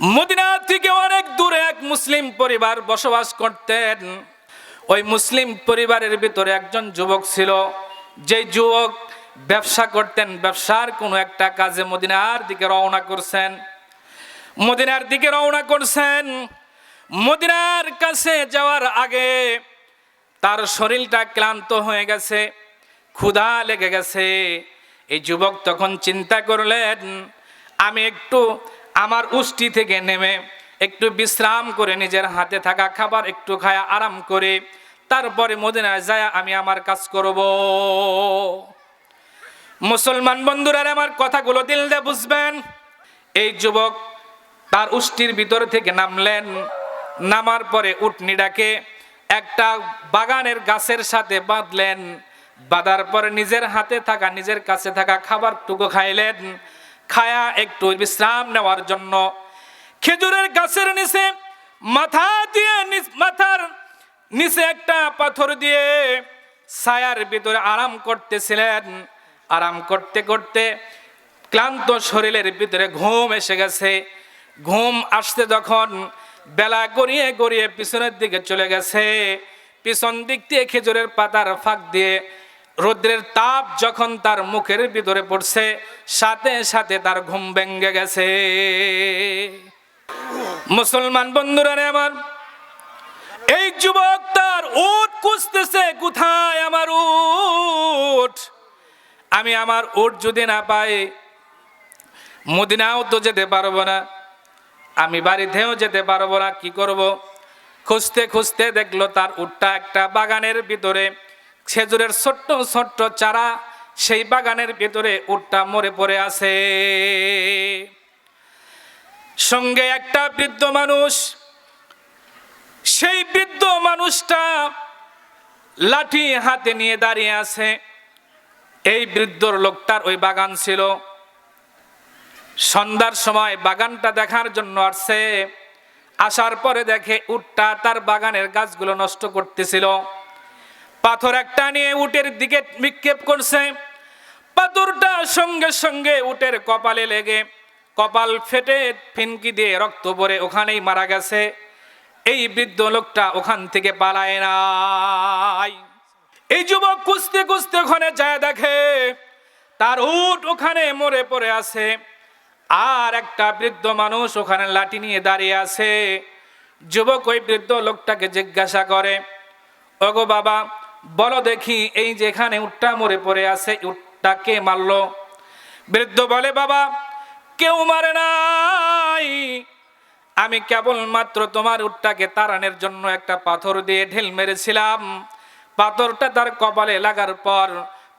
Medina থেকে অনেক দূরে এক মুসলিম পরিবার বসবাস করতেন। ওই মুসলিম পরিবারের ভিতরে একজন যুবক ছিল। যে যুবক ব্যবসা করতেন, ব্যবসার কোনো একটা কাজে মদিনার দিকে রওনা করছেন। মদিনার দিকে রওনা করছেন। মদিনার কাছে যাওয়ার আগে তার শরীরটা ক্লান্ত হয়ে গেছে, ক্ষুধা লেগে গেছে। এই যুবক তখন চিন্তা করলেন, আমি একটু আমার উষ্টি থেকে নেমে একটু বিশ্রাম করে নিজের হাতে থাকা খাবার একটু খায়া আরাম করে তারপরে মদিনায় যায় আমি আমার কাজ করব। মুসলমান বন্ধুরা আমার কথাগুলো দিল দিয়ে বুঝবেন? এই যুবক তার উষ্টির ভিতর থেকে নামলেন, নামার পরে উটনিটাকে একটা বাগানের গাছের সাথে বাঁধলেন, বাঁধার পরে নিজের হাতে থাকা, নিজের কাছে থাকা খাবার খাবারটুকু খাইলেন খায়া একটু বিশ্রাম নেওয়ার জন্য। খেজুরের গাছের নিচে মাথা দিয়ে মাথার নিচে একটা পাথর দিয়ে ছায়ার ভিতরে আরাম করতেছিলেন। আরাম করতে করতে ক্লান্ত শরীরের ভিতরে ঘুম এসে গেছে। ঘুম আসতে যখন বেলা গড়িয়ে গড়িয়ে পিছনের দিকে চলে গেছে, পিছন দিক দিয়ে খেজুরের পাতার ফাঁক দিয়ে রৌদ্রের তাপ যখন তার মুখের ভিতরে পড়ছে, সাথে সাথে তার ঘুম ভেঙে গেছে। মুসলমান বন্ধুরা রে আমার, এই যুবক তার উট খুঁজতেছে, কোথায় আমার উট? আমি আমার উট যদি না পাই, মদিনাও তো যেতে পারব না। আমি বাড়িতেও যেতে পারব না, কি করব? খুঁজতে খুঁজতে দেখল তার উটটা একটা বাগানের ভিতরে খেজুরের ছোট্ট ছোট্ট চারা সেই বাগানের ভেতরে উটটা মরে পড়ে আছে। সঙ্গে একটা বৃদ্ধ মানুষ, সেই বৃদ্ধ মানুষটা লাঠি হাতে নিয়ে দাঁড়িয়ে আছে। এই বৃদ্ধর লোকটার ওই বাগান ছিল। সন্ধ্যার সময় বাগানটা দেখার জন্য আসছে। আসার পরে দেখে উটটা তার বাগানের গাছগুলো নষ্ট করতেছিল। পাথর একটা নিয়ে উটের দিকে নিক্ষেপ করছে। পাথরটা সঙ্গে সঙ্গে উটের কপালে লেগে, কপাল ফেটে ফিনকি দিয়ে রক্ত পরে ওখানেই মারা গেছে। এই বৃদ্ধ লোকটা ওখান থেকে পালায় নাই। এই যুবক খুঁজতে খুঁজতে ওখানে যায় দেখে, তার উট ওখানে মরে পড়ে আছে। আর একটা বৃদ্ধ মানুষ ওখানে লাঠি নিয়ে দাঁড়িয়ে আছে। যুবক ওই বৃদ্ধ লোকটাকে জিজ্ঞাসা করে, ওগো বাবা বলো দেখি, এই যেখানে উটটা মরে পড়ে আছে উটটা কে মারল? বৃদ্ধ বলে, বাবা, কেউ মারে নাই। আমি কেবলমাত্র তোমার উটটাকে তাড়ানোর জন্য একটা পাথর দিয়ে ঢেল মেরেছিলাম। পাথরটা তার কপালে লাগার পর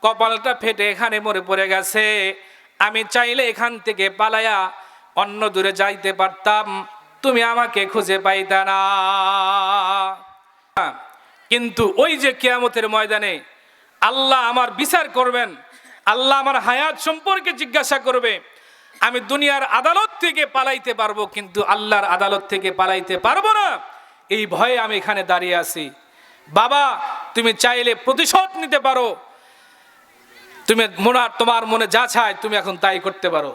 কপালটা ফেটে এখানে মরে পড়ে গেছে। আমি চাইলে এখান থেকে পালায়া অন্য দূরে যাইতে পারতাম। তুমি আমাকে খুঁজে পাইতা না। কিন্তু ওই যে কেয়ামতের ময়দানে আল্লাহ আমার বিচার করবেন, আল্লাহ আমার হায়াত সম্পর্কে জিজ্ঞাসা করবে, আমি দুনিয়ার আদালত থেকে পালাইতে পারব, কিন্তু আল্লাহর আদালত থেকে পালাইতে পারব না। এই ভয়ে আমি এখানে দাঁড়িয়ে আছি। বাবা, তুমি চাইলে প্রতিশোধ নিতে পারো। তুমি মনে তোমার মনে যা চায় তুমি এখন তাই করতে পারো।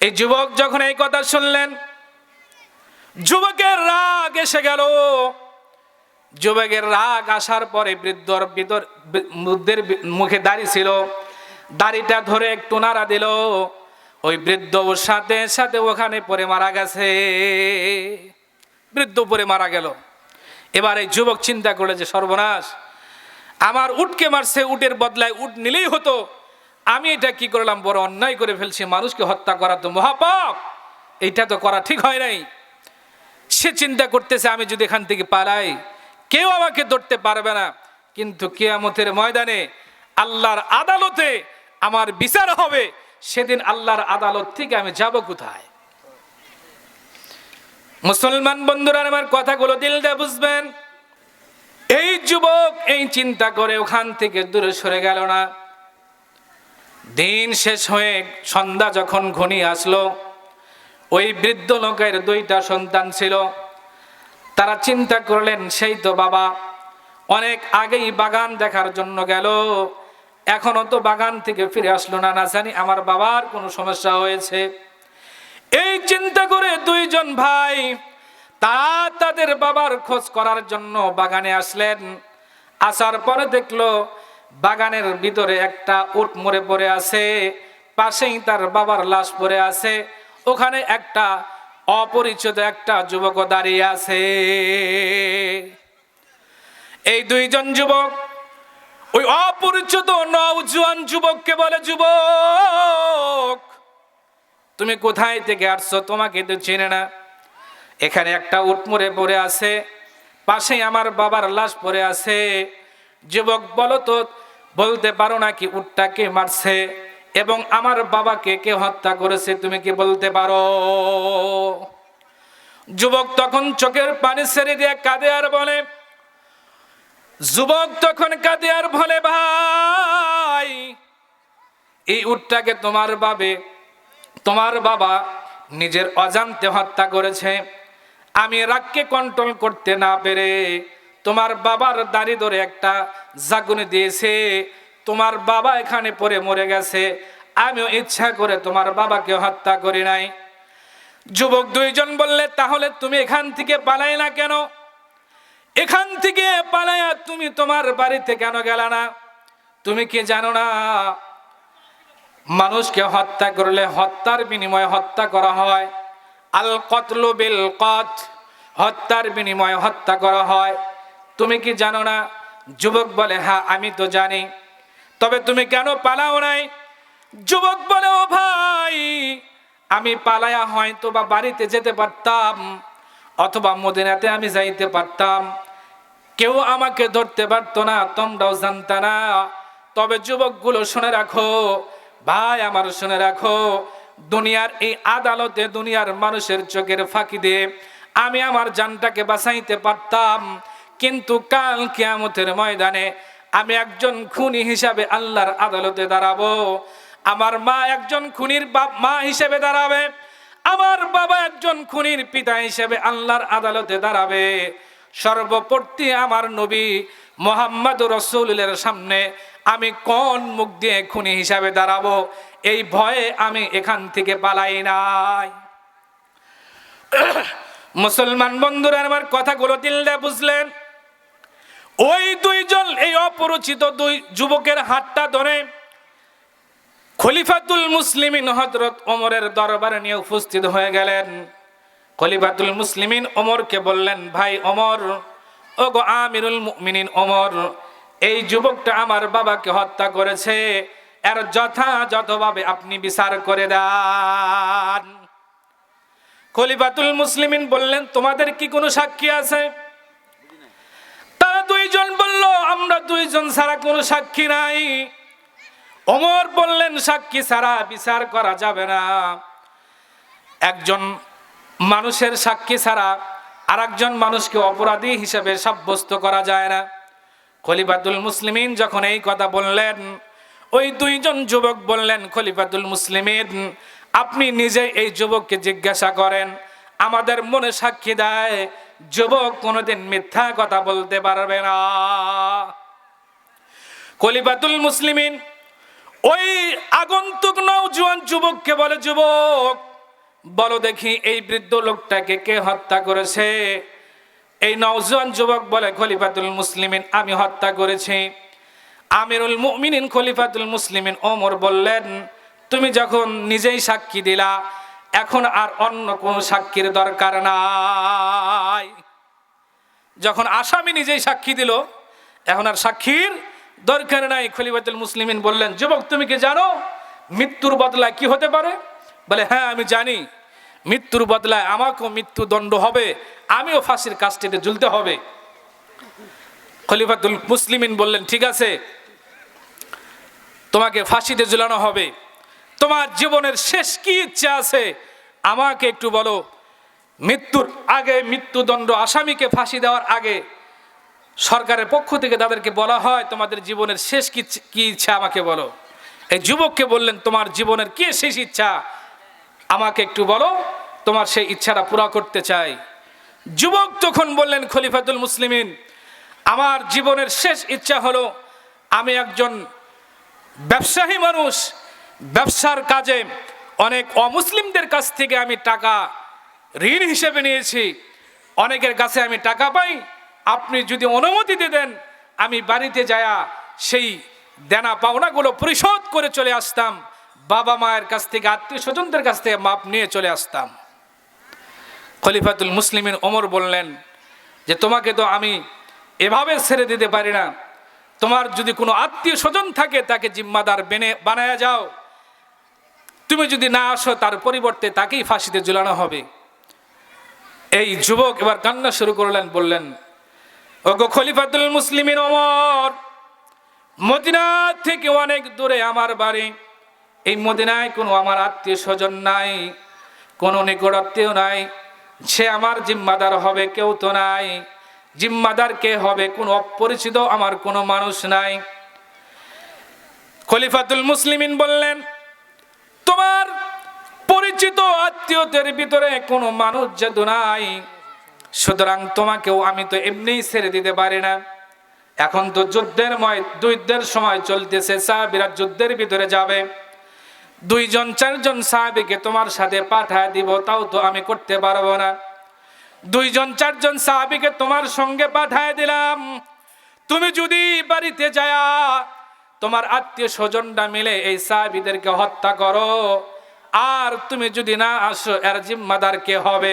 এই যুবক যখন এই কথা শুনলেন, যুবকের রাগ এসে গেল। যুবকের রাগ আসার পরে বৃদ্ধর ভিতর বুদ্ধের মুখে দাড়ি ছিল। দাড়িটা ধরে একটু নাড়া দিল। ওই বৃদ্ধ ওর সাথে সাথে ওখানে পরে মারা গেছে। বৃদ্ধ পরে মারা গেল। এবার এই যুবক চিন্তা করলে যে, সর্বনাশ, আমার উটকে মারছে, উটের বদলায় উট নিলেই হতো। আমি এটা কি করলাম? বড় অন্যায় করে ফেলছি। মানুষকে হত্যা করা তো মহাপাপ। এইটা তো করা ঠিক হয় নাই। সে চিন্তা করতেছে, আমি যদি এখান থেকে পালাই কেউ আমাকে ধরতে পারবে না। কিন্তু কেয়ামতের ময়দানে আল্লাহর আদালতে আমার বিচার হবে, সেদিন আল্লাহর আদালত থেকে আমি যাব কোথায়? মুসলমান বন্ধুরা, আমার কথাগুলো দিল দিয়ে বুঝবেন, এই যুবক এই চিন্তা করে ওখান থেকে দূরে সরে গেল না। দিন শেষ হয়ে সন্ধ্যা যখন ঘনিয়ে আসলো, ওই বৃদ্ধ লোকের দুইটা সন্তান ছিল। তারা চিন্তা করলেন, সেই তো বাবা, অনেক আগেই বাগান দেখার জন্য গেল। এখনও তো বাগান থেকে ফিরে আসলো না না জানি আমার বাবার কোনো সমস্যা হয়েছে। এই চিন্তা করে দুইজন ভাই, তারা তাদের বাবার খোঁজ করার জন্য বাগানে আসলেন। আসার পরে দেখল, বাগানের ভিতরে একটা উট মরে পড়ে আছে, পাশেই তার বাবার লাশ পড়ে আছে। ওখানে একটা অপরিচিত একটা যুবক দাঁড়িয়ে আছে। এই দুইজন যুবক, ওই অপরিচিত নওজোয়ান যুবককে বলে, যুবক, তুমি কোথায় থেকে আসছো? তোমাকে তো চেনে না। এখানে একটা উটমুরে পড়ে আছে, পাশেই আমার বাবার লাশ পড়ে আছে। যুবক, বলো তো, বলতে পারো না কি উটটাকে মারছে? এবং আমার বাবাকে কে হত্যা করেছে তুমি কি বলতে পারো? যুবক তখন চোখের পানি ছেড়ে দিয়ে কাঁদে আর বলে, যুবক তখন কাঁদে আর বলে, ভাই, এই উটটাকে তোমার বাবে, তোমার বাবা নিজের অজান্তে হত্যা করেছে। আমি রাগকে কন্ট্রোল করতে না পেরে তোমার বাবার দাড়ি ধরে একটা জাগুনি দিয়েছে। তোমার বাবা এখানে পড়ে মরে গেছে। আমিও ইচ্ছা করে তোমার বাবাকে হত্যা করি নাই। যুবক দুইজন বললে, তাহলে তুমি এখান থেকে পালাই না কেন? এখান থেকে পালাইয়া তুমি তোমার বাড়িতে কেন গেলা না? তুমি কি জানো না? মানুষকে হত্যা করলে হত্যার বিনিময়ে হত্যা করা হয়। আল কতলু বিল কত হত্যার বিনিময়ে হত্যা করা হয়। তুমি কি জানো না? যুবক বলে হ্যাঁ আমি তো জানি। তবে তুমি কেন পালাও নাই? যুবক বলে, ও ভাই, আমি পালায়া হয়তো বা বাড়িতে যেতে পারতাম অথবা মদিনাতে আমি যাইতে পারতাম। কেউ আমাকে ধরতে পারতো না, তোমরাও জানতা না। তবে যুবকগুলো শুনে রাখো, ভাই আমার শুনে রাখো, দুনিয়ার এই আদালতে দুনিয়ার মানুষের চোখের ফাঁকি দিয়ে আমি আমার জানটাকে বাঁচাইতে পারতাম। কিন্তু কাল কিয়ামতের ময়দানে আমি একজন খুনি হিসাবে আল্লাহর আদালতে দাঁড়াবো। আমার মা একজন খুনির বাপ মা হিসেবে দাঁড়াবে। আমার বাবা একজন খুনির পিতা হিসেবে আল্লাহর আদালতে দাঁড়াবে। সর্বপ্রতি আমার নবী মোহাম্মদ রসুলের সামনে আমি কোন মুখ দিয়ে খুনি হিসাবে দাঁড়াবো? এই ভয়ে আমি এখান থেকে পালাই নাই। মুসলমান বন্ধুরা, আমার কথাগুলো দিলদা বুঝলেন? ওই দুইজন, এই অপরিচিত দুই যুবকের হাতটা ধরে খলিফাতুল মুসলিমিন হজরত ওমরের দরবারে নিয়ে উপস্থিত হয়ে গেলেন। খলিফাতুল মুসলিমিন ওমরকে বললেন, ভাই ওমর ও গো আমিরুল মুমিনিন ওমর, এই যুবকটা আমার বাবাকে হত্যা করেছে। এর যথাযথভাবে আপনি বিচার করে দেন। খলিফাতুল মুসলিমিন বললেন, তোমাদের কি কোনো সাক্ষী আছে? দুইজন বলল, আমরা দুইজন ছাড়া কোনো সাক্ষী নাই। ওমর বললেন, সাক্ষী ছাড়া বিচার করা যাবে না। একজন মানুষের সাক্ষী ছাড়া আর একজন মানুষকে অপরাধী হিসেবে সাব্যস্ত করা যায় না। খলিফাতুল মুসলিমিন যখন এই কথা বললেন, ওই দুইজন যুবক বললেন, খলিফাতুল মুসলিমিন, আপনি নিজে এই যুবককে জিজ্ঞাসা করেন, আমাদের মনে সাক্ষী দেয় যুবক কোনোদিন মিথ্যা কথা বলতে পারবে না। খলিফাতুল মুসলিমিন ওই আগন্তুক নওজোয়ান যুবককে বলে, যুবক, বলো দেখি এই বৃদ্ধ লোকটাকে কে হত্যা করেছে? এই নওজোয়ান যুবক বলে, খলিফাতুল মুসলিমিন, আমি হত্যা করেছি। আমিরুল মুমিনিন খলিফাতুল মুসলিমিন ওমর বললেন, তুমি যখন নিজেই সাক্ষী দিলা এখন আর অন্য কোনো সাক্ষীর দরকার নাই। যখন আসামি নিজেই সাক্ষী দিল, এখন আর সাক্ষীর দরকার নাই। খলিফাতুল মুসলিমিন বললেন, যুবক, তুমি কি জানো মৃত্যুর বদলায় কি হতে পারে? বলে হ্যাঁ আমি জানি। মৃত্যুর বদলায় আমাকেও মৃত্যুদণ্ড হবে। আমিও ফাঁসির কাস্টিতে ঝুলতে হবে। খলিফাতুল মুসলিমিন বললেন, ঠিক আছে। তোমাকে ফাঁসিতে ঝুলানো হবে। তোমার জীবনের শেষ কি ইচ্ছা আছে? আমাকে একটু বলো, মৃত্যুর আগে মৃত্যুদণ্ড আসামিকে ফাঁসি দেওয়ার আগে সরকারের পক্ষ থেকে তাদেরকে বলা হয়, তোমাদের জীবনের শেষ কি ইচ্ছা আমাকে বলো। এই যুবককে বললেন, তোমার জীবনের কি শেষ ইচ্ছা? আমাকে একটু বলো, তোমার সেই ইচ্ছাটা পুরা করতে চাই। যুবক তখন বললেন, খলিফাতুল মুসলিমিন, আমার জীবনের শেষ ইচ্ছা হলো, আমি একজন ব্যবসায়ী মানুষ ব্যবসার কাজে অনেক অমুসলিমদের কাছ থেকে আমি টাকা ঋণ হিসেবে নিয়েছি। অনেকের কাছে আমি টাকা পাই। আপনি যদি অনুমতি দিয়ে দেন, আমি বাড়িতে যায়া সেই দেনা পাওনাগুলো পরিশোধ করে চলে আসতাম। বাবা মায়ের কাছ থেকে, আত্মীয় স্বজনদের কাছ থেকে মাপ নিয়ে চলে আসতাম। খলিফাতুল মুসলিমিন ওমর বললেন যে, তোমাকে তো আমি এভাবে ছেড়ে দিতে পারি না। তোমার যদি কোনো আত্মীয় স্বজন থাকে, তাকে জিম্মাদার বেনে বানায়া যাও। তুমি যদি না আসো, তার পরিবর্তে তাকেই ফাঁসিতে ঝুলানো হবে। এই যুবক এবার কান্না শুরু করলেন, বললেন, ওগো খলিফাতুল মুসলিমিন ওমর মদিনা থেকে অনেক দূরে আমার বাড়ি। এই মদিনায় কোনো আমার আত্মীয় স্বজন নাই, কোনো নিকট আত্মীয় নাই। সে আমার জিম্মাদার হবে, কেউ তো নাই। জিম্মাদার কে হবে, কোনো অপরিচিত আমার কোনো মানুষ নাই। খলিফাতুল মুসলিমিন বললেন তোমার পরিচিত আত্মীয়দের ভিতরে কোনো মানুষ যেহেতু নাই। সুতরাং তোমাকেও আমি তো এমনিই ছেড়ে দিতে পারি না। এখন তো যুদ্ধের ময়, যুদ্ধের সময় চলতেছে, সাহাবিরা যুদ্ধের ভিতরে যাবে। দুইজন, চারজন সাহাবিকে তোমার সাথে পাঠায় দিব, তাও তো আমি করতে পারব না। দুইজন, চারজন সাহাবিকে তোমার সঙ্গে পাঠায় দিলাম। তুমি যদি বাড়িতে যায়া তোমার আত্মীয় স্বজনরা মিলে এই সাহাবিদেরকে হত্যা করো। আর তুমি যদি না আসো, এর জিম্মাদার কে হবে?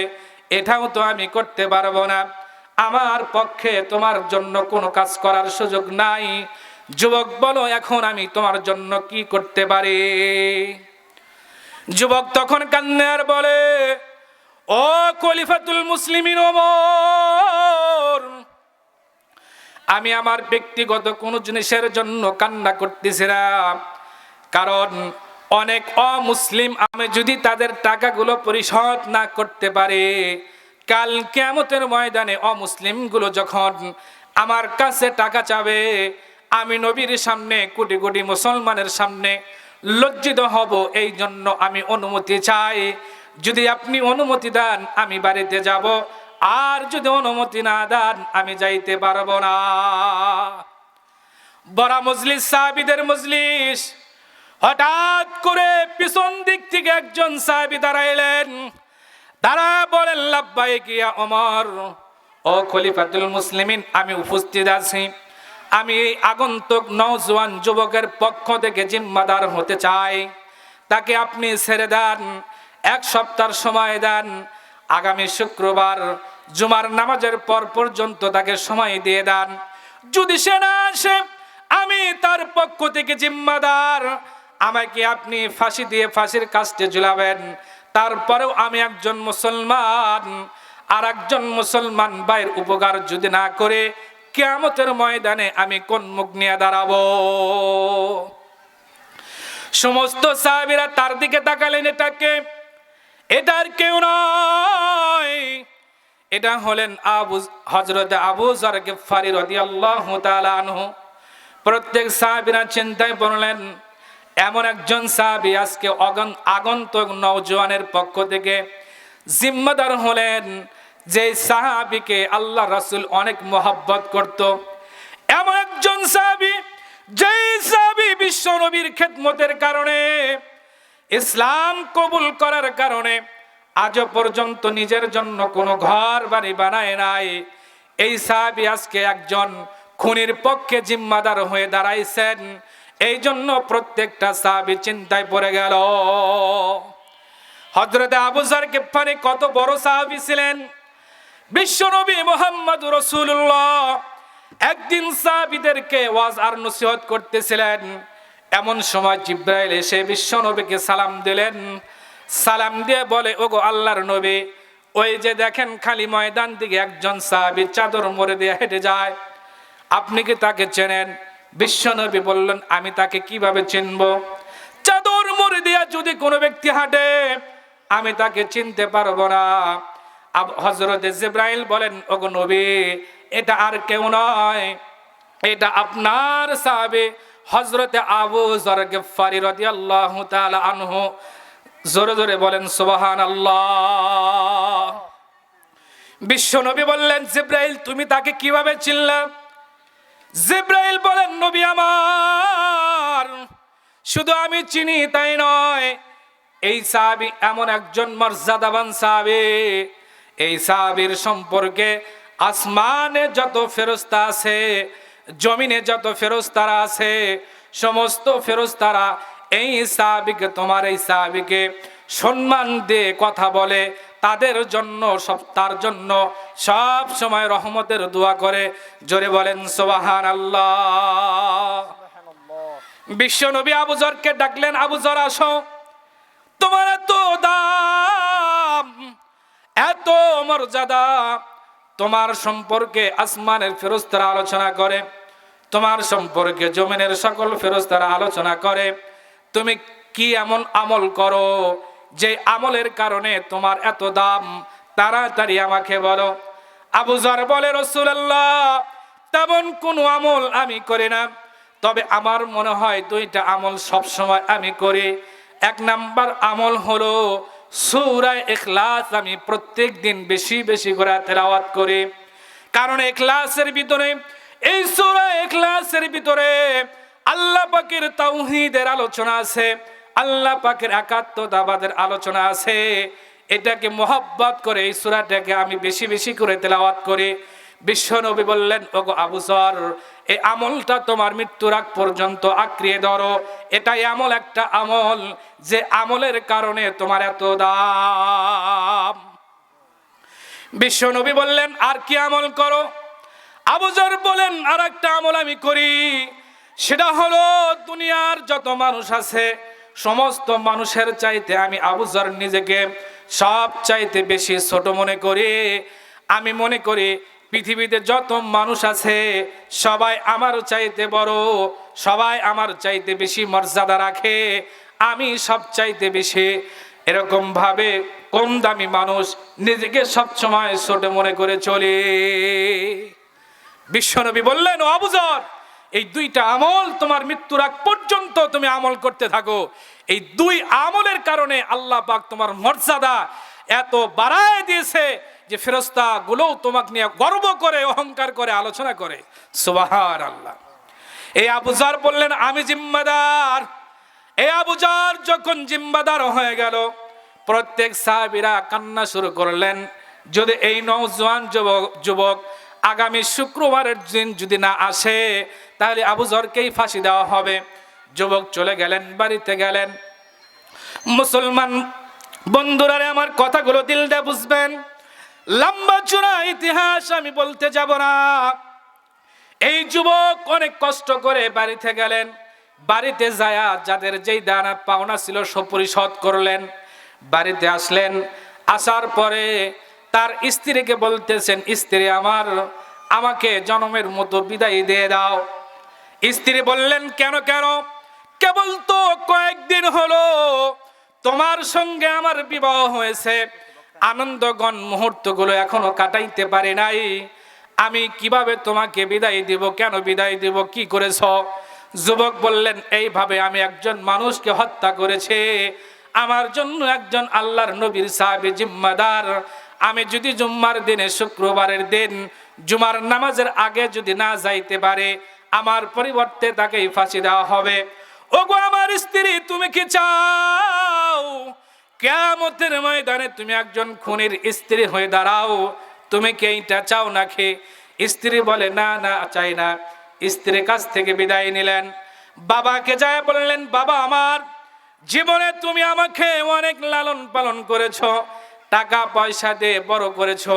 এটাও তো আমি করতে পারব না। আমার পক্ষে তোমার জন্য কোনো কাজ করার সুযোগ নাই। যুবক, বলো এখন আমি তোমার জন্য কি করতে পারি? যুবক তখন কান্নার বলে, ও খলিফাতুল মুসলিমিন ওমর আমি আমার ব্যক্তিগত কোনো জিনিসের জন্য কান্না করতেছি না। কারণ অনেক অমুসলিম আমি যদি তাদের টাকাগুলো পরিশোধ না করতে পারে, কাল কেমতের ময়দানে অমুসলিমগুলো যখন আমার কাছে টাকা চাবে, আমি নবীর সামনে, কোটি কোটি মুসলমানের সামনে লজ্জিত হব। এই জন্য আমি অনুমতি চাই। যদি আপনি অনুমতি দেন, আমি বাড়িতে যাব। আর যদি অনুমতি না দেন, আমি যাইতে পারব না। বড় মজলিস, সাহাবিদের মজলিস। হঠাৎ করে পিছন দিক থেকে একজন সাহাবি দাঁড়াইলেন। তারা বলেন, লাব্বাই গিয়া অমর ও খলিফাতুল মুসলিমিন, আমি উপস্থিত আছি। আমি এই আগন্তুক নওজোয়ান যুবকের পক্ষ থেকে জিম্মাদার হতে চাই। তাকে আপনি ছেড়ে দেন, এক সপ্তাহ সময় দেন আগামী শুক্রবার জুমার নামাজের পর পর্যন্ত তাকে সময় দিয়ে দেন। যদি সে না আসে, আমি তার পক্ষ থেকে জিম্মাদার। আমাকে আপনি ফাঁসি দিয়ে ফাঁসির কাজটি ঝুলাবেন? তারপরেও আমি একজন মুসলমান। আর একজন মুসলমান ভাইয়ের উপকার যদি না করে, কেয়ামতের ময়দানে আমি কোন মুখ নিয়ে দাঁড়াবো? সমস্ত সাহাবিরা তার দিকে তাকালেন এটাকে। এটার কেউ নয়। এটা হলেন আবু হজরত আবু জার রাদিয়াল্লাহু তাআলা আনহু। প্রত্যেক সাহাবীরা চিন্তায় পড়লেন, এমন একজন সাহাবি আজকে অগন আগন্তুক নওজোয়ানের পক্ষ থেকে জিম্মাদার হলেন যে সাহাবিকে আল্লাহ রাসূল অনেক মোহাব্বত করত। এমন একজন সাহাবি, যেই সাহাবি বিশ্ব নবীর খেদমতের কারণে ইসলাম কবুল করার কারণে আজও পর্যন্ত নিজের জন্য কোনো ঘর বাড়ি বানায় নাই। এই সাহাবি আজকে একজন খুনির পক্ষে জিম্মাদার হয়ে দাঁড়াইছেন। এই জন্য প্রত্যেকটা সাহাবি চিন্তায় পড়ে গেল। হজরতে আবুজার গেফারি কত বড় সাহাবি ছিলেন। বিশ্বনবী মোহাম্মদ রসুল্লাহ একদিন সাহাবিদেরকে ওয়াজ আর নসিহত করতেছিলেন। এমন সময় জিব্রাইল এসে বিশ্বনবীকে সালাম দিলেন। সালাম দিয়ে বলে, ওগো আল্লাহর নবী, ওই যে দেখেন খালি ময়দান দিকে একজন সাহাবি চাদর মরে দিয়ে হেঁটে যায়। আপনি কি তাকে চেনেন? বিশ্বনবী বললেন, আমি তাকে কীভাবে চিনব? চাদর মরে দিয়া যদি কোনো ব্যক্তি হাঁটে, আমি তাকে চিনতে পারব না। হজরত জিব্রাইল বলেন, ওগো নবী, এটা আর কেউ নয়, এটা আপনার সাহাবে। হজরতে আবু জর গেফারি রাদিয়াল্লাহু তাআলা আনহু জোরে জোরে বলেন সুবহান আল্লাহ বিশ্ব নবী বললেন, জিব্রাইল, তুমি তাকে কীভাবে চিনলে? জিব্রাইল বলেন, নবী আমার, শুধু আমি চিনি, তাই নয়। এই সাহাবি এমন একজন মর্যাদাবান সাহাবি। এই সাহাবির সম্পর্কে আসমানে যত ফেরস্তা আছে জমিনে যত ফেরস্তারা আছে, সমস্ত ফেরস্তারা এই সাহাবিকে, তোমার এই সাহাবিকে সম্মান দিয়ে কথা বলে, তাদের জন্য, সব তার জন্য সব সময় রহমতের দোয়া করে। জোরে বলেন সোবাহান আল্লাহ বিশ্ব নবী আবুজরকে ডাকলেন আবুজর আসো। তোমার এত দাম, এত মর্যাদা, তোমার সম্পর্কে আসমানের ফেরস্তারা আলোচনা করে। তোমার সম্পর্কে জমিনের সকল ফেরস্তারা আলোচনা করে, তুমি কি এমন আমল করো যে আমলের কারণে তোমার এত দাম? তাড়াতাড়ি আমাকে বলো। আবু জর বলে রসুল্লাহ তেমন কোনো আমল আমি করি না। তবে আমার মনে হয় দুইটা আমল সব সময় আমি করি। এক নাম্বার আমল হলো সুরায় এখলাস আমি প্রত্যেক দিন বেশি বেশি করে তেলাওয়াত করি। কারণ এখলাসের ভিতরে এই সুরা এখলাসের ভিতরে আল্লাহ পাকের তাওহীদের আলোচনা আছে, আল্লাহ পাকের একাত্মতাবাদের আলোচনা আছে। এটাকে মোহাব্বত করে এই সুরাটাকে আমি বেশি বেশি করে তেলাওয়াত করি। বিশ্ব নবী বললেন, ওগো আবুসর এই আমলটা তোমার মৃত্যুর আগ পর্যন্ত আঁকড়িয়ে ধরো। এটাই আমল, একটা আমল যে আমলের কারণে তোমার এত দাম। বিশ্ব নবী বললেন, আর কি আমল করো? আবুজর বলেন আর একটা আমল আমি করি। সেটা হলো, দুনিয়ার যত মানুষ আছে, সমস্ত মানুষের চাইতে আমি আবুজর নিজেকে সব চাইতে বেশি ছোট মনে করি। আমি মনে করি, পৃথিবীতে যত মানুষ আছে, সবাই আমার চাইতে বড়, সবাই আমার চাইতে বেশি মর্যাদা রাখে। আমি সব চাইতে বেশি এরকম ভাবে কম দামি মানুষ নিজেকে সবসময় ছোট মনে করে চলে। বিশ্বনবী বললেন, ও আবুজর এই দুইটা আমল তোমার মৃত্যুর আগ পর্যন্ত তুমি আমল করতে থাকো। এই দুই আমলের কারণে আল্লাহ পাক তোমার মর্যাদা এত বাড়ায় দিয়েছে যে ফেরস্তা গুলো তোমাকে নিয়ে গর্ব করে, অহংকার করে আলোচনা করে। সুবাহার আল্লাহ এই আবুজার বললেন, আমি জিম্মাদার। এই আবুজার যখন জিম্মাদার হয়ে গেল, প্রত্যেক সাহাবিরা কান্না শুরু করলেন। যদি এই নওজোয়ান যুবক যুবক আগামী শুক্রবারের দিন যদি না আসে, তাহলে আবুজরকেই ফাঁসি দেওয়া হবে। যুবক চলে গেলেন, বাড়িতে গেলেন। মুসলমান বন্ধুরারে, আমার কথাগুলো দিল দিয়ে বুঝবেন। লম্বা চূড়া ইতিহাস আমি বলতে যাব না। এই যুবক অনেক কষ্ট করে বাড়িতে গেলেন। বাড়িতে যায়া যাদের যেই দানা পাওনা ছিল সব পরিশোধ করলেন। বাড়িতে আসলেন, আসার পরে তার স্ত্রীকে বলতেছেন, স্ত্রী আমার, আমাকে জনমের মতো বিদায় দিয়ে দাও। স্ত্রী বললেন, কেন কেন? কেবল তো কয়েকদিন হলো তোমার সঙ্গে আমার বিবাহ হয়েছে। আনন্দগণ মুহূর্তগুলো এখনও কাটাইতে পারে নাই। আমি কীভাবে তোমাকে বিদায় দিব? কেন বিদায় দিব? কি করেছ? যুবক বললেন, এইভাবে আমি একজন মানুষকে হত্যা করেছে। আমার জন্য একজন আল্লাহর নবীর সাহাবি জিম্মাদার আমি যদি জুম্মার দিনে শুক্রবারের দিন জুমার নামাজের আগে যদি না যাইতে পারে, আমার পরিবর্তে তাকে ফাঁসি দেওয়া হবে। ওগো আমার স্ত্রী, তুমি কি চাও? কেমতের ময়দানে তুমি একজন খুনির স্ত্রী হয়ে দাঁড়াও। তুমি কি এইটা চাও নাকি? স্ত্রী বলে, না না, চাই না। স্ত্রীর কাছ থেকে বিদায় নিলেন। বাবাকে যায় বললেন, বাবা আমার, জীবনে তুমি আমাকে অনেক লালন পালন করেছ। টাকা পয়সা দিয়ে বড় করেছ।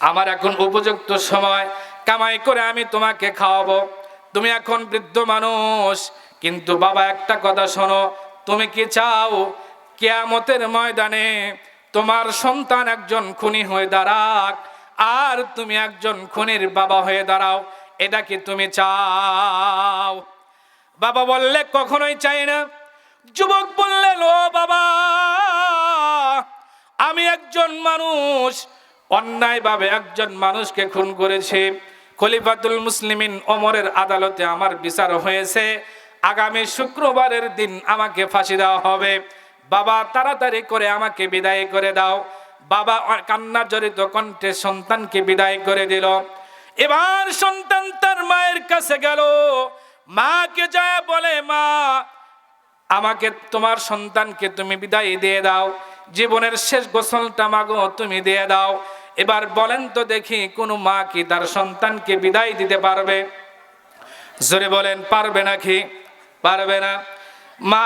আমার এখন উপযুক্ত সময়। কামাই করে আমি তোমাকে খাওয়াবো। তুমি এখন বৃদ্ধ মানুষ। কিন্তু বাবা, একটা কথা শোনো। তুমি কি চাও কেয়ামতের ময়দানে তোমার সন্তান একজন খুনি হয়ে দাঁড়াক আর তুমি একজন খুনির বাবা হয়ে দাঁড়াও? এটা কি তুমি চাও? বাবা বললে, কখনোই চাই না। যুবক বললেন ও বাবা। আমি একজন মানুষ, অন্যায়ভাবে একজন মানুষকে খুন করেছে। খলিফাতুল মুসলিমিন ওমরের আদালতে আমার বিচার হয়েছে। আগামী শুক্রবারের দিন আমাকে ফাঁসি দেওয়া হবে। বাবা, তাড়াতাড়ি করে আমাকে বিদায় করে দাও। বাবা কান্না জড়িত কণ্ঠে সন্তানকে বিদায় করে দিল। এবার সন্তান তার মায়ের কাছে গেল। মাকে যা বলে, মা, আমাকে তোমার সন্তানকে তুমি বিদায় দিয়ে দাও। জীবনের শেষ গোসলটা মাগো, তুমি দিয়ে দাও। এবার বলেন তো দেখি কোন মা কি তার সন্তানকে বিদায় দিতে পারবে? জোরে বলেন, পারবে নাকি? পারবে না। মা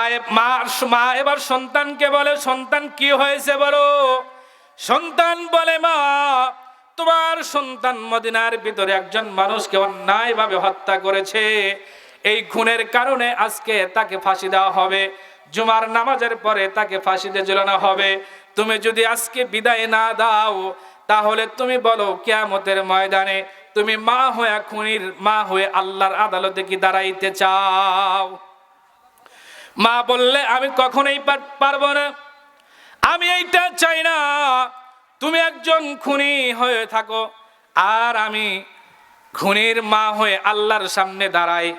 মা এবার সন্তানকে বলে, সন্তান কি হয়েছে বলো? সন্তান বলে, মা, তোমার সন্তান মদিনার ভিতরে একজন মানুষকে অন্যায়ভাবে হত্যা করেছে। এই খুনের কারণে আজকে তাকে ফাঁসি দেওয়া হবে। জুমার নামাজের পরে তাকে ফাঁসিতে ঝুলানো হবে। তুমি যদি আজকে বিদায় না দাও, তাহলে তুমি বলো, কিয়ামতের ময়দানে তুমি মা হয়ে, খুনির মা হয়ে আল্লাহর আদালতে কি দাঁড়াইতে চাও? মা বললে, আমি কখনোই পার- পারব না। আমি এইটা চাই না। তুমি একজন খুনি হয়ে থাকো, আর আমি খুনির মা হয়ে আল্লাহর সামনে দাঁড়াই,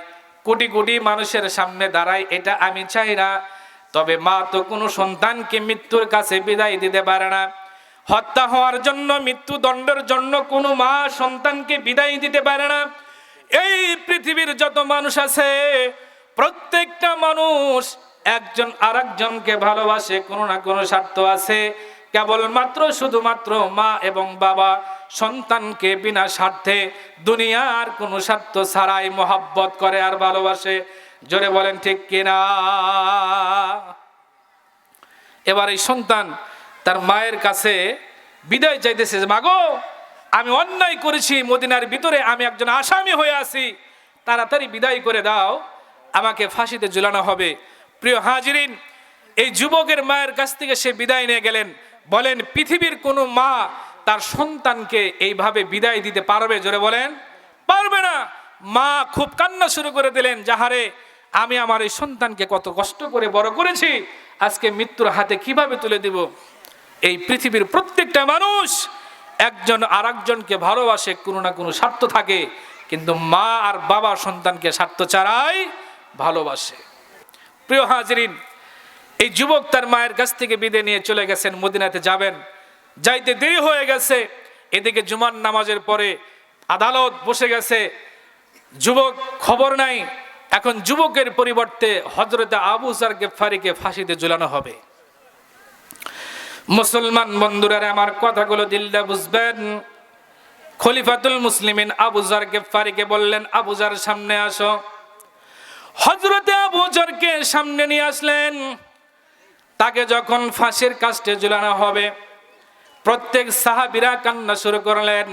কোটি কোটি মানুষের সামনে দাঁড়াই, এটা আমি চাই না। তবে মা তো কোনো সন্তানকে মৃত্যুর কাছে বিদায় দিতে পারে না। হত্যা হওয়ার জন্য, মৃত্যুদণ্ডের জন্য কোনো মা সন্তানকে বিদায় দিতে পারে না। এই পৃথিবীর যত মানুষ আছে, প্রত্যেকটা মানুষ একজন আরেকজনকে ভালোবাসে, কোনো না কোনো স্বার্থ আছে। কেবলমাত্র, শুধুমাত্র মা এবং বাবা সন্তানকে বিনা স্বার্থে দুনিয়ার কোনো স্বার্থ ছাড়াই মোহাব্বত করে আর ভালোবাসে। জোরে বলেন, ঠিক কিনা? এবার এই সন্তান তার মায়ের কাছে বিদায় চাইতেছে মাগো, আমি অন্যায় করেছি মদিনার ভিতরে, আমি একজন আসামি হয়ে আছি। তাড়াতাড়ি বিদায় করে দাও, আমাকে ফাঁসিতে ঝুলানো হবে। প্রিয় হাজিরিন, এই যুবকের মায়ের কাছ থেকে সে বিদায় নিয়ে গেলেন। বলেন, পৃথিবীর কোনো মা তার সন্তানকে এইভাবে বিদায় দিতে পারবে? জোরে বলেন, পারবে না। মা খুব কান্না শুরু করে দিলেন, যাহারে আমি আমার এই সন্তানকে কত কষ্ট করে বড় করেছি, আজকে মৃত্যুর হাতে কীভাবে তুলে দিব? এই পৃথিবীর প্রত্যেকটা মানুষ একজন আর একজনকে ভালোবাসে, কোনো না কোনো স্বার্থ থাকে, কিন্তু মা আর বাবা সন্তানকে স্বার্থ ছাড়াই ভালোবাসে। প্রিয় হাজরিন, এই যুবক তার মায়ের কাছ থেকে বিদায় নিয়ে চলে গেছেন, মদিনাতে যাবেন। যাইতে দেরি হয়ে গেছে, এদিকে জুমার নামাজের পরে আদালত বসে গেছে। যুবক খবর নাই এখন যুবকের পরিবর্তে হজরতে আবু সার গেফারিকে ফাঁসিতে ঝুলানো হবে। মুসলমান বন্ধুরা আমার কথাগুলো দিল্লা বুঝবেন? খলিফাতুল মুসলিমিন আবুজার গেফারিকে বললেন আবুজার সামনে আসো। হজরতে আবুজারকে সামনে নিয়ে আসলেন। তাকে যখন ফাঁসির কাস্টে ঝুলানো হবে, প্রত্যেক সাহাবিরা কান্না শুরু করলেন।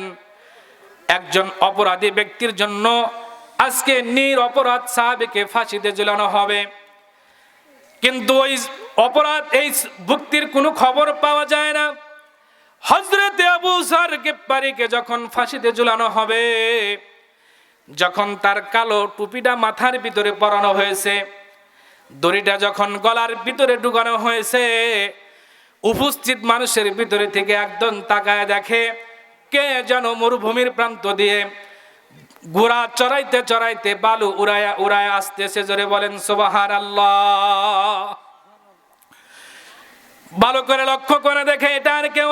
একজন অপরাধী ব্যক্তির জন্য আজকে নির অপরাধ সাহাবিকে ফাঁসিতে ঝুলানো হবে। কিন্তু ওই অপরাধ, এই ভুক্তির কোনো খবর পাওয়া যায় না। হজরতে আবু সার গেপ্পারিকে যখন ফাঁসিতে ঝুলানো হবে, যখন তার কালো টুপিটা মাথার ভিতরে পরানো হয়েছে, দড়িটা যখন গলার ভিতরে ঢুকানো হয়েছে, উপস্থিত মানুষের ভিতরে থেকে একদম তাকায় দেখে কে যেন মরুভূমির প্রান্ত দিয়ে গোড়া চড়াইতে চড়াইতে বালু উড়ায়া উড়ায়া আসতেছে, জোরে বলেন সোবাহার আল্লাহ ভালো করে লক্ষ্য করে দেখে, এটা আর কেউ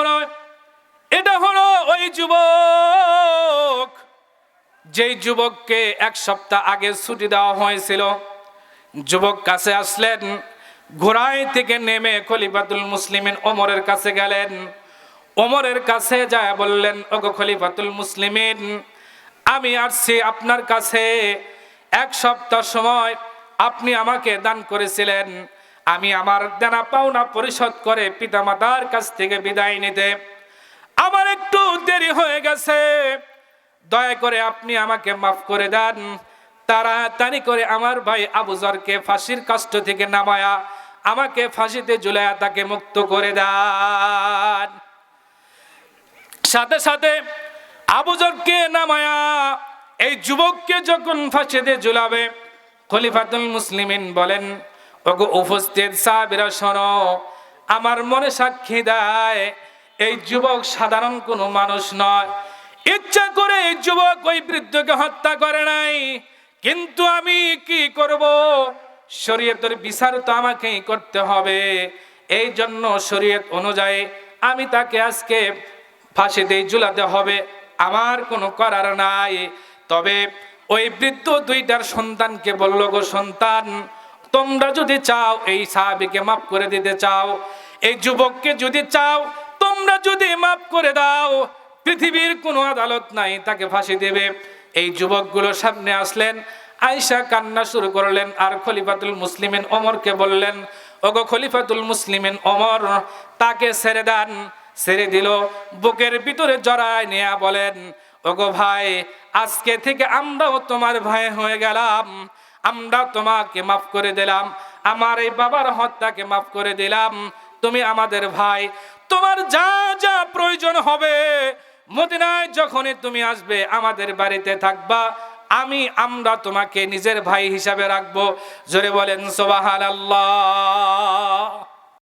এটা হলো ওই যুবক। যেই যুবককে এক সপ্তাহ আগে ছুটি দেওয়া হয়েছিল, যুবক কাছে আসলেন, ঘোড়ায় থেকে নেমে খলিফাতুল মুসলিমিন ওমরের কাছে গেলেন। ওমরের কাছে যায় বললেন, ওগো খলিফাতুল মুসলিমিন আমি আসছি আপনার কাছে। এক সপ্তাহ সময় আপনি আমাকে দান করেছিলেন। আমি আমার দেনা পাওনা পরিশোধ করে পিতামাতার কাছ থেকে বিদায় নিতে। আমার একটু দেরি হয়ে গেছে। দয়া করে আপনি আমাকে মাফ করে দেন। তাড়াতাড়ি করে আমার ভাই আবুজরকে ফাঁসির কষ্ট থেকে নামায়া আমাকে ফাঁসিতে ঝুলায়া তাকে মুক্ত করে দেন। সাথে সাথে আবুজরকে নামায়া এই যুবককে যখন ফাঁসিতে ঝুলাবে, খলিফাতুল মুসলিমিন বলেন, ওগো উপস্থিত সাহাবিরা, শোনো, আমার মনে সাক্ষী দেয়, এই যুবক সাধারণ কোনো মানুষ নয়। ইচ্ছা করে এই যুবক ওই বৃদ্ধকে হত্যা করে নাই, কিন্তু আমি কি করব? শরীয়তের বিচার তো আমাকেই করতে হবে। এই জন্য শরীয়ত অনুযায়ী আমি তাকে আজকে ফাঁসিতেই ঝুলাতে হবে। আমার কোনো করার নাই। তবে ওই বৃদ্ধ দুইটার সন্তানকে বলল, গো সন্তান, তোমরা যদি চাও, এই সাহাবিকে মাফ করে দিতে চাও, এই যুবককে যদি চাও, তোমরা যদি মাফ করে দাও, পৃথিবীর কোনো আদালত নাই, তাকে ফাঁসি দেবে। এই যুবকগুলো সামনে আসলেন আয়সা কান্না শুরু করলেন, আর খলিফাতুল মুসলিমিন অমরকে বললেন, ওগো খলিফাতুল মুসলিমিন অমর তাকে ছেড়ে দেন। ছেড়ে দিল, বুকের ভিতরে জড়ায় নেয়া বলেন, ওগো ভাই, আজকে থেকে আমরাও তোমার ভাই হয়ে গেলাম আমরা তোমাকে মাফ করে দিলাম, আমার এই বাবার হত্যাকে মাফ করে দিলাম, তুমি আমাদের ভাই, তোমার যা যা প্রয়োজন হবে, মদিনায় যখনই তুমি আসবে আমাদের বাড়িতে থাকবা, আমি, আমরা তোমাকে নিজের ভাই হিসাবে রাখব। জোরে বলেন সোবাহান আল্লাহ